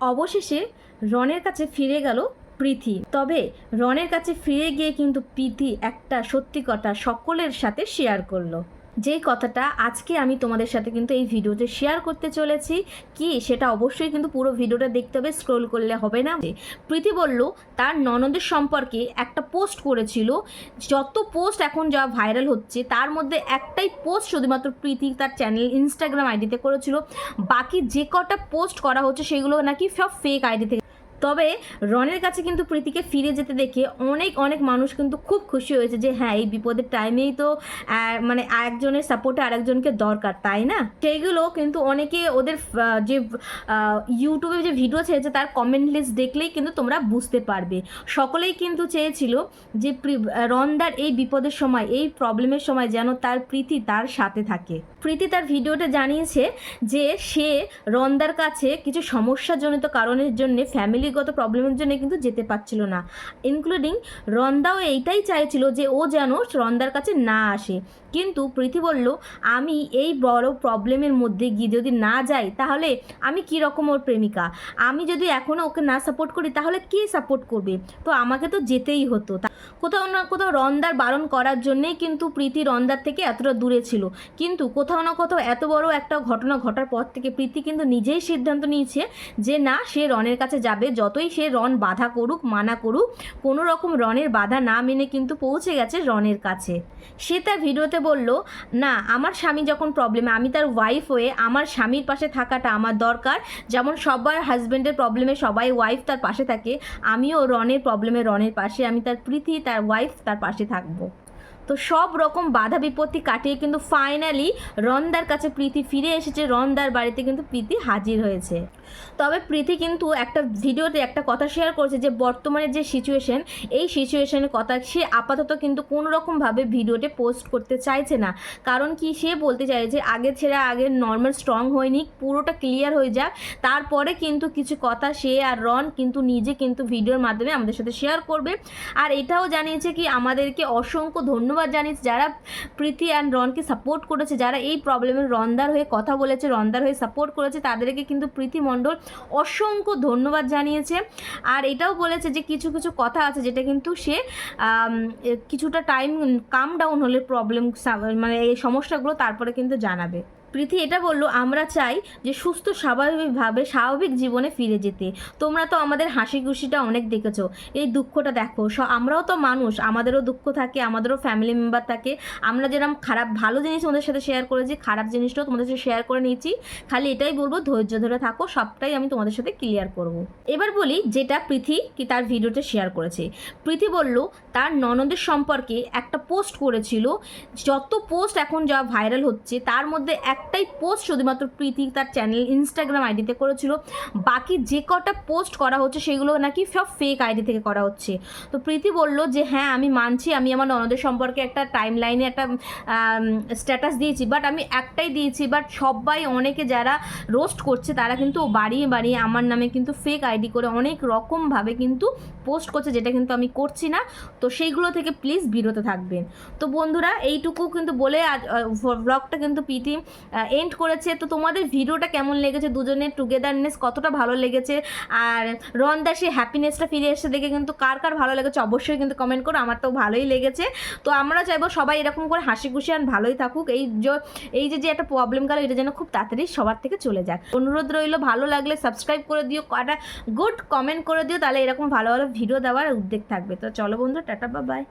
অবশেষে রনের কাছে ফিরে গেল প্রীতি। তবে রনের কাছে ফিরে গিয়ে কিন্তু প্রীতি একটা সত্যি কথা সকলের সাথে শেয়ার করল। যেই কথাটা আজকে আমি তোমাদের সাথে কিন্তু এই ভিডিওতে শেয়ার করতে চলেছি, কি সেটা অবশ্যই কিন্তু পুরো ভিডিওটা দেখতে হবে স্ক্রোল করলে হবে না। প্রীতি বলল, তার ননদের সম্পর্কে একটা পোস্ট করেছিল। যত পোস্ট এখন যা ভাইরাল হচ্ছে, তার মধ্যে একটাই পোস্ট শুধুমাত্র প্রীতি তার চ্যানেল ইনস্টাগ্রাম আইডিতে করেছিল। বাকি যে কটা পোস্ট করা হচ্ছে, সেগুলো নাকি সব ফেক আইডি থেকে তবে রনের কাছে কিন্তু প্রীতিকে ফিরে যেতে দেখে অনেক অনেক মানুষ কিন্তু খুব খুশি হয়েছে যে হ্যাঁ এই বিপদের টাইমেই তো মানে একজনের সাপোর্টে আরেকজনকে দরকার, তাই না? সেইগুলো কিন্তু অনেকে ওদের যে ইউটিউবে যে ভিডিও ছেড়েছে তার কমেন্ট লিস্ট দেখলেই কিন্তু তোমরা বুঝতে পারবে। সকলেই কিন্তু চেয়েছিল যে রনদার এই বিপদের সময়, এই প্রবলেমের সময় যেন তার প্রীতি তার সাথে থাকে। প্রীতি তার ভিডিওটা জানিয়েছে যে সে রন্দার কাছে কিছু সমস্যাজনিত কারণের জন্য ফ্যামিলিগত প্রবলেমের জন্য কিন্তু যেতে পারছিল না। ইনক্লুডিং রন্দাও এইটাই চাইছিল যে ও যেন রন্দার কাছে না আসে। কিন্তু প্রীতি বলল, আমি এই বড় প্রবলেমের মধ্যে গিয়ে যদি না যাই, তাহলে আমি কী রকম ওর প্রেমিকা? আমি যদি এখনও ওকে না সাপোর্ট করি, তাহলে কে সাপোর্ট করবে? তো আমাকে তো যেতেই হতো। কোথাও না কোথাও রন্দার বারণ করার জন্যেই কিন্তু প্রীতি রন্দার থেকে এতটা দূরে ছিল। কিন্তু কোথাও না কোথাও এত বড় একটা ঘটনা ঘটার পর থেকে প্রীতি কিন্তু নিজেই সিদ্ধান্ত নিয়েছে যে না, সে রনের কাছে যাবে। যতই সে রন বাধা করুক, মানা করুক, কোনো রকম রনের বাধা না মেনে কিন্তু পৌঁছে গেছে রনের কাছে। সে তার ভিডিওতে বলল, না, আমার স্বামী যখন প্রবলেমে আমি তার ওয়াইফ হয়ে আমার স্বামীর পাশে থাকাটা আমার দরকার। যেমন সবার হাজব্যান্ডের প্রবলেমে সবাই ওয়াইফ তার পাশে থাকে, আমিও রনের প্রবলেমে রনের পাশে, আমি তার প্রীতি, তার ওয়াইফ তার পাশে থাকব। তো সব রকম বাধা বিপত্তি কাটিয়ে কিন্তু ফাইনালি রনদার কাছে প্রীতি ফিরে এসেছে। রনদার বাড়িতে কিন্তু প্রীতি হাজির হয়েছে। তবে প্রীতি কিন্তু একটা ভিডিওতে একটা কথা শেয়ার করছে যে, বর্তমানে যে সিচুয়েশন এই সিচুয়েশনের কথা সে আপাতত কিন্তু কোনো রকমভাবে ভিডিওতে পোস্ট করতে চাইছে না। কারণ কি, সে বলতে চাইছে আগে ছেড়ে আগে নর্মাল স্ট্রং হয়নি, পুরোটা ক্লিয়ার হয়ে যাক। তারপরে কিন্তু কিছু কথা সে আর রন কিন্তু নিজে কিন্তু ভিডিওর মাধ্যমে আমাদের সাথে শেয়ার করবে। আর এটাও জানিয়েছে কি, আমাদেরকে অসংখ্য ধন্যবাদ জানিয়েছে যারা প্রীতি অ্যান্ড রনকে সাপোর্ট করেছে, যারা এই প্রবলেমে রন্দার হয়ে কথা বলেছে রন্দার হয়ে সাপোর্ট করেছে, তাদেরকে কিন্তু প্রীতি মণ্ডল অসংখ্য ধন্যবাদ জানিয়েছে। আর এটাও বলেছে যে, কিছু কিছু কথা আছে যেটা কিন্তু সে কিছুটা টাইম কাম ডাউন হলে প্রবলেম মানে এই সমস্যাগুলো তারপরে কিন্তু জানাবে। প্রীতি এটা বলল, আমরা চাই যে সুস্থ, স্বাভাবিকভাবে স্বাভাবিক জীবনে ফিরে যেতে। তোমরা তো আমাদের হাসি খুশিটা অনেক দেখেছ। এই দুঃখটা দেখো। আমরাও তো মানুষ। আমাদেরও দুঃখ থাকে, আমাদেরও ফ্যামিলি মেম্বার থাকে। আমরা যেরকম খারাপ, ভালো জিনিস তোমাদের সাথে শেয়ার করেছি, খারাপ জিনিসটাও তোমাদের সাথে শেয়ার করে নিয়েছি। খালি এটাই বলব, ধৈর্য ধরে থাকো, সবটাই আমি তোমাদের সাথে ক্লিয়ার করব। এবার বলি যেটা প্রীতি কি তার ভিডিওতে শেয়ার করেছে। প্রীতি বলল, তার ননদের সম্পর্কে একটা পোস্ট করেছিল। যত পোস্ট এখন যা ভাইরাল হচ্ছে, তার মধ্যে একটাই পোস্ট শুধুমাত্র প্রীতি তার চ্যানেল ইনস্টাগ্রাম আইডিতে করেছিল। বাকি যে কটা পোস্ট করা হচ্ছে সেগুলো নাকি সব ফেক আইডি থেকে করা হচ্ছে। তো প্রীতি বলল যে হ্যাঁ আমি মানছি, আমি আমার ননদের সম্পর্কে একটা টাইম লাইনে একটা স্ট্যাটাস দিয়েছি বাট আমি একটাই দিয়েছি বাট সবাই অনেকে যারা রোস্ট করছে, তারা কিন্তু বাড়িয়ে বাড়িয়ে আমার নামে কিন্তু ফেক আইডি করে অনেক রকমভাবে কিন্তু পোস্ট করছে, যেটা কিন্তু আমি করছি না। তো সেইগুলো থেকে প্লিজ বিরত থাকবেন। তো বন্ধুরা, এইটুকু কিন্তু বলে আজ ব্লগটা কিন্তু পিটি এন্ড করেছে। তো তোমাদের ভিডিওটা কেমন লেগেছে? দুজনের টুগেদারনেস কতটা ভালো লেগেছে? আর রনদার সেই হ্যাপিনেসটা ফিরে এসে দেখে কিন্তু কার কার ভালো লেগেছে? অবশ্যই কিন্তু কমেন্ট করো, আমার তো ভালোই লেগেছে। তো আমরা চাইব সবাই এরকম করে হাসি খুশি আর ভালোই থাকুক। এই এই যে যে একটা প্রবলেম গেল, এটা যেন খুব তাড়াতাড়ি সবার থেকে চলে যাক অনুরোধ রইল, ভালো লাগলে সাবস্ক্রাইব করে দিও কটা গুড কমেন্ট করে দিও, তাহলে এরকম ভালো ভালো ভিডিও দেওয়ার উদ্যোগ থাকবে। তো চলো বন্ধু টাটা বা বাই